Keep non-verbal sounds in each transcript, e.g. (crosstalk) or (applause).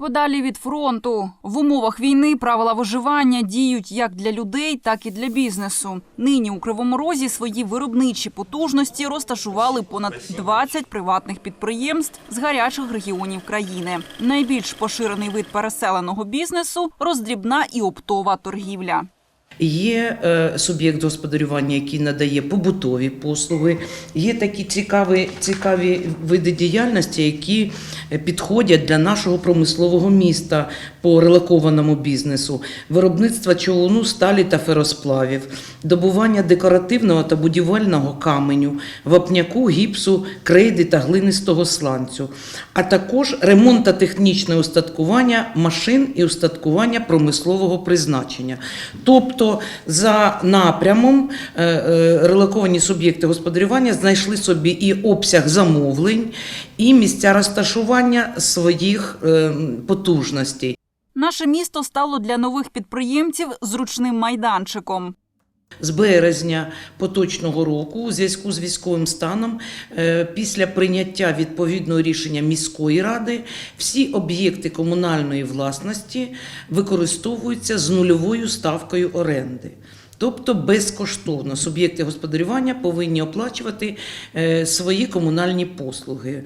Подалі від фронту в умовах війни правила виживання діють як для людей, так і для бізнесу. Нині у Кривому Розі свої виробничі потужності розташували понад 20 приватних підприємств з гарячих регіонів країни. Найбільш поширений вид переселеного бізнесу роздрібна і оптова торгівля. Є е, суб'єкт господарювання, який надає побутові послуги. Є такі цікаві, цікаві види діяльності, які е, підходять для нашого промислового міста по релокованому бізнесу: виробництво човуну, сталі та феросплавів, добування декоративного та будівельного каменю, вапняку, гіпсу, крейди та глинистого сланцю, а також ремонт та технічне устаткування машин і устаткування промислового призначення. Тобто, за напрямом е, е, релоковані суб'єкти господарювання знайшли собі і обсяг замовлень, і місця розташування своїх е, потужностей. Наше місто стало для нових підприємців зручним майданчиком. З березня поточного року, у зв'язку з військовим станом, е, після прийняття відповідного рішення міської ради, всі об'єкти комунальної власності використовуються з нульовою ставкою оренди. Тобто безкоштовно суб'єкти господарювання повинні оплачувати е, свої комунальні послуги.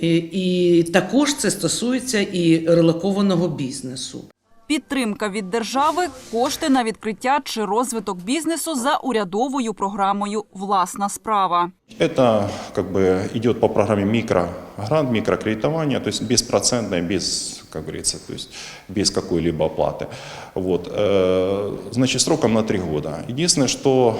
І, також це стосується і релокованого бізнесу. Підтримка від держави, кошти на відкриття чи розвиток бізнесу за урядовою програмою Власна справа. Это как бы идет по программе микрогрант, микрокредитование, то есть беспроцентное, без, как говорится, то есть без какой-либо оплаты. Вот. э, Значит, сроком на три года. Единственное, что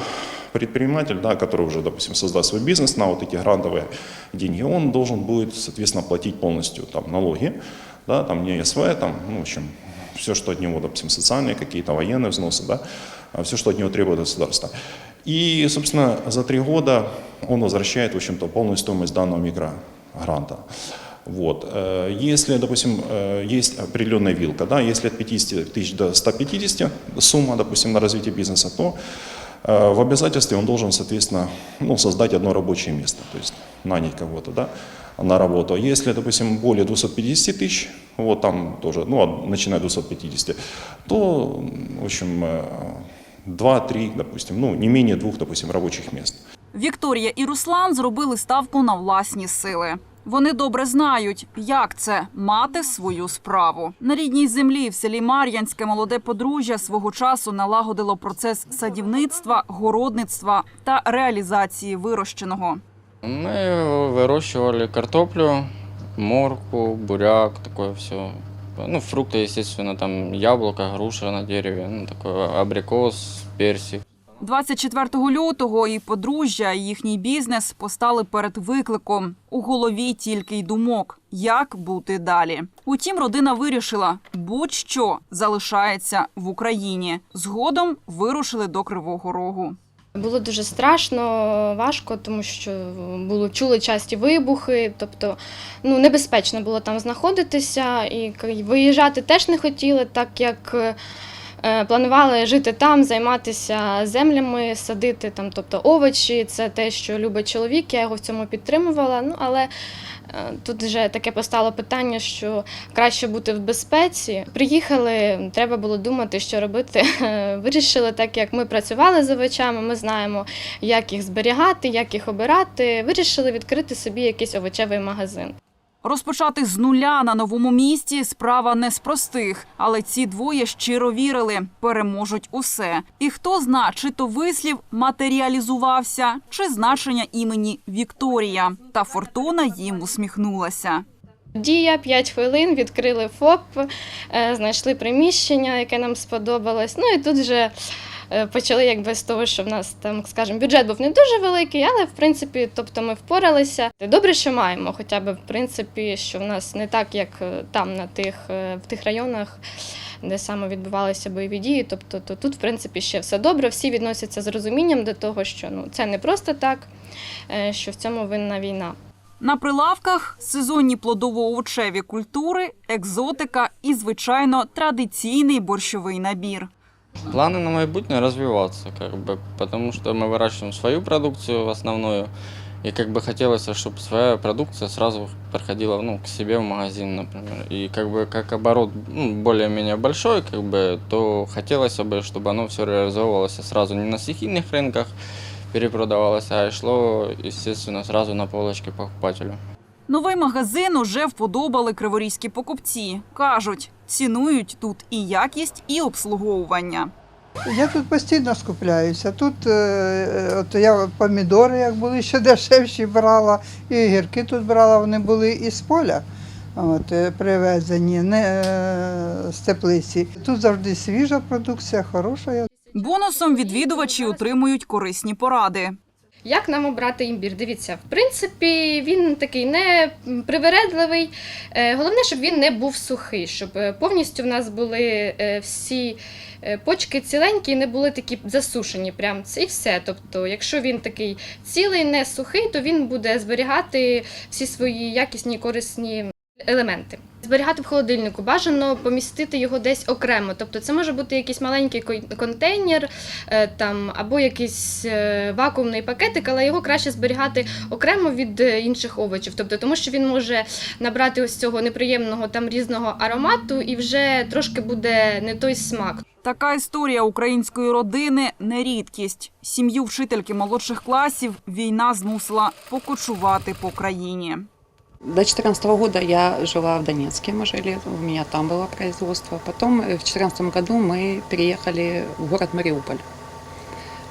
предприниматель, да, который уже, допустим, создаст свой бизнес на вот эти грантовые деньги, он должен будет, соответственно, платить полностью там, налоги, да, там не СВ, там, ну, в общем, все, что от него, допустим, социальные какие-то военные взносы, да, все, что от него требует государство. И, собственно, за три года он возвращает, в общем-то, полную стоимость данного микрогранта. Вот. Э, Если, допустим, э, есть определенная вилка, да, если от 50 тысяч до 150 сумма, допустим, на развитие бизнеса, то э, в обязательстве он должен, соответственно, ну, создать одно рабочее место, то есть нанять кого-то, да, на работу. Если, допустим, более 250 тысяч, вот там тоже, ну, от- начиная от 250, то, в общем, э, 2-3, допустим, ну, не менее двух, допустим, рабочих мест. Вікторія і Руслан зробили ставку на власні сили. Вони добре знають, як це мати свою справу. На рідній землі в селі Мар'янське молоде подружжя свого часу налагодило процес садівництва, городництва та реалізації вирощеного. Мы выращивали картоплю, морку, буряк, такое все. Ну, фрукты, естественно, там яблоко, груша на дереве, ну, такое абрикос, персик. 24 лютого і подружжя, і їхній бізнес постали перед викликом. У голові тільки й думок, як бути далі. Утім, родина вирішила, будь-що залишається в Україні. Згодом вирушили до Кривого Рогу. Було дуже страшно, важко, тому що було чули часті вибухи, тобто ну, небезпечно було там знаходитися, і виїжджати теж не хотіли, так як планували жити там, займатися землями, садити там, тобто овочі. Це те, що любить чоловік. Я його в цьому підтримувала. Ну але е, тут вже таке постало питання, що краще бути в безпеці. Приїхали, треба було думати, що робити. (laughs) Вирішили, так як ми працювали з овочами, ми знаємо, як їх зберігати, як їх обирати. Вирішили відкрити собі якийсь овочевий магазин. Розпочати з нуля на новому місці справа не з простих, але ці двоє щиро вірили, переможуть усе. І хто зна, чи то вислів матеріалізувався, чи значення імені Вікторія. Та фортуна їм усміхнулася. Дія 5 хвилин, відкрили ФОП, е, знайшли приміщення, яке нам сподобалось. Ну і тут вже е, почали якби з того, що в нас там, скажімо, бюджет був не дуже великий, але в принципі, тобто ми впоралися. Добре, що маємо, хоча б в принципі, що в нас не так, як е, там на тих е, в тих районах. Де саме відбувалися бойові дії, тобто то тут, в принципі, ще все добре. Всі відносяться з розумінням до того, що ну це не просто так, е, що в цьому винна війна. На прилавках сезонні плодово-овочеві культури, екзотика і, звичайно, традиційний борщовий набір. Планы на майбутнее развиваться, как бы, потому что мы выращиваем свою продукцию основную, И как бы хотелось, чтобы своя продукция сразу проходила ну, к себе в магазин, например. И как бы как оборот ну, более-менее большой, как бы, то хотелось бы, чтобы оно все реализовывалось сразу не на стихийных рынках перепродавалось, а шло, естественно, сразу на полочке покупателю. Новий магазин уже вподобали криворізькі покупці. Кажуть, цінують тут і якість, і обслуговування. Я тут постійно скупляюся. Тут е, от я помідори, як були ще (laughs) дешевші, брала, і гірки тут брала, вони були із поля. От, е, привезені, не е, з теплиці. Тут завжди свіжа продукція, хороша. Бонусом відвідувачі отримують корисні поради. Як нам обрати імбір? Дивіться, в принципі, він такий не привередливий. Е, Головне, щоб він не був сухий, щоб е, повністю в нас були е, всі почки ціленькі і не були такі засушені. Прям і все. Тобто, якщо він такий цілий, не сухий, то він буде зберігати всі свої якісні корисні елементи. Зберігати в холодильнику бажано помістити його десь окремо. Тобто це може бути якийсь маленький кон- контейнер е, там, або якийсь е, вакуумний пакетик, але його краще зберігати окремо від е, інших овочів. Тобто, тому що він може набрати ось цього неприємного там різного аромату і вже трошки буде не той смак. Така історія української родини не рідкість. Сім'ю вчительки молодших класів війна змусила покочувати по країні. До 2014 года я жила в Донецке, мы жили, у меня там было производство. Потом э, в 2014 году мы переехали в город Мариуполь.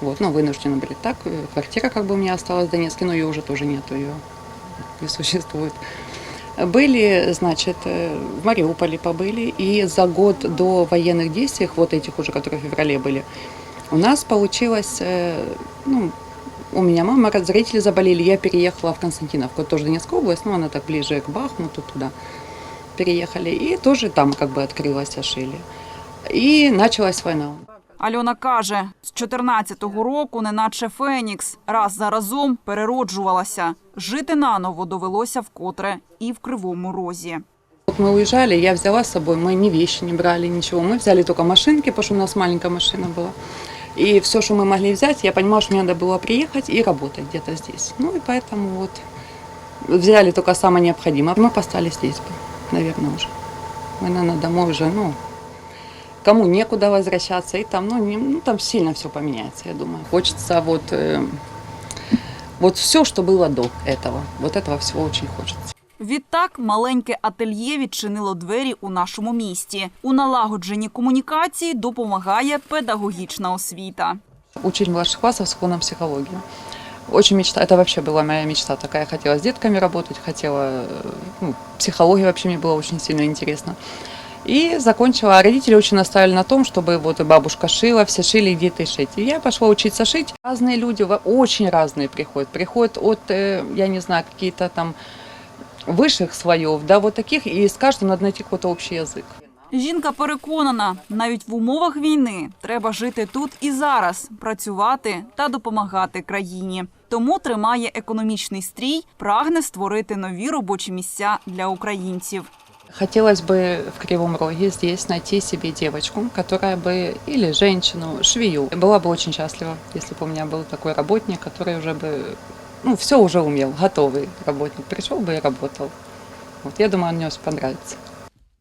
Вот, ну, вынуждены были так. э, Квартира как бы у меня осталась в Донецке, но ее уже тоже нету, ее не существует. Были, значит, э, в Мариуполе побыли, и за год до военных действий, вот этих уже, которые в феврале были, у нас получилось, ну, у меня мама, родители заболели, я переехала в Константиновку, тоже Донецкая область, но она так ближе к Бахмуту туда. Переехали, и тоже там как бы открылась Ашили. И началась война. Альона каже, з 14-го року, неначе Фенікс, раз за разом перероджувалася. Жити наново довелося вкотре і в Кривому Розі. Вот мы уезжали, я взяла с собой, мы ни вещи не брали, ничего. Мы взяли только машинки, потому что у нас маленькая машина была. И все, что мы могли взять, я понимала, что мне надо было приехать и работать где-то здесь. Ну и поэтому вот взяли только самое необходимое. Мы остались здесь, бы, наверное, уже. Мы, наверное, домой уже, ну, кому некуда возвращаться, и там, ну, не- ну, там сильно все поменяется, я думаю. Хочется вот, э, вот все, что было до этого. Вот этого всего очень хочется. Відтак маленьке ательє відчинило двері у нашому місті. У налагодженні комунікації допомагає педагогічна освіта. Учить младших классов с уклоном в психологию. Очень мечта, это вообще была моя мечта такая. Хотела с детками работать, хотела, э, ну, психология вообще мне было очень сильно интересно. И закончила. А родители очень настаивали на том, чтобы вот и бабушка шила, все шили, и где-то и шить. И я пошла учиться шить. Разные люди, во- очень разные приходят. Приходят от, э, я не знаю, какие-то там высших слоев, да, вот таких, и с каждым надо найти какой-то общий язык. Жінка переконана, навіть в умовах війни треба жити тут і зараз, працювати та допомагати країні. Тому тримає економічний стрій, прагне створити нові робочі місця для українців. Хотелось бы в Кривом Роге здесь найти себе девочку, которая бы, или женщину, швею. Была бы очень счастлива, если бы у меня был такой работник, который уже бы, ну, все уже умел, готовый работник. Пришел бы и работал. Вот, я думаю, мне понравится.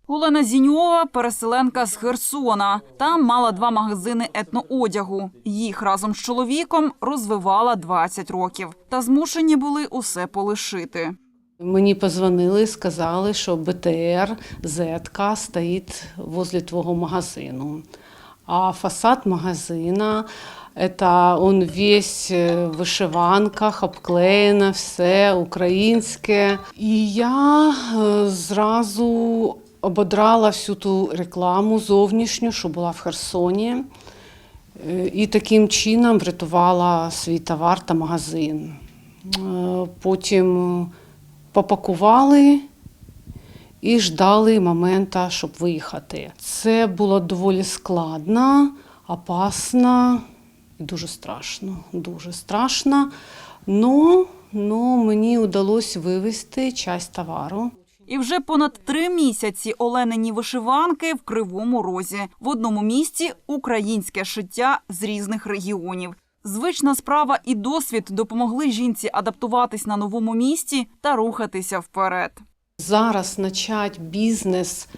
Олена Зіньова – переселенка з Херсона. Там мала два магазини етноодягу. Їх разом з чоловіком розвивала 20 років. Та змушені були усе полишити. Мені позвонили, сказали, що БТР Зетка стоїть возле твого магазину. А фасад магазина это он весь э, в вишиванках, обклеєно, все українське. І я зразу ободрала всю ту рекламу зовнішню, що була в Херсоні. І таким чином врятувала свій товар та магазин. Потім попакували і ждали моменту, щоб виїхати. Це було доволі складно, опасно дуже страшно. Дуже страшно. Но, но мені вдалося вивезти часть товару. І вже понад три місяці Оленині вишиванки в Кривому Розі. В одному місці українське шиття з різних регіонів. Звична справа і досвід допомогли жінці адаптуватись на новому місці та рухатися вперед. Зараз почати бізнес,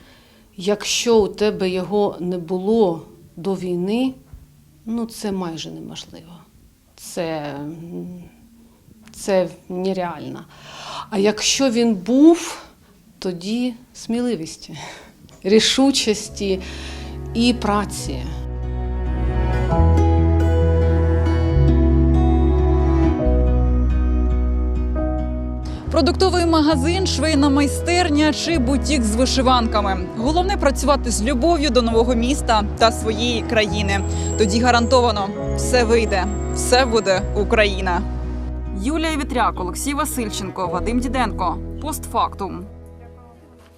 якщо у тебе його не було до війни, ну це майже неможливо. Це, це нереально. А якщо він був, тоді сміливість, рішучості і праці. Продуктовий магазин, швейна майстерня чи бутік з вишиванками. Головне працювати з любов'ю до нового міста та своєї країни. Тоді гарантовано все вийде, все буде Україна. Юлія Вітряк, Олексій Васильченко, Вадим Діденко. Постфактум.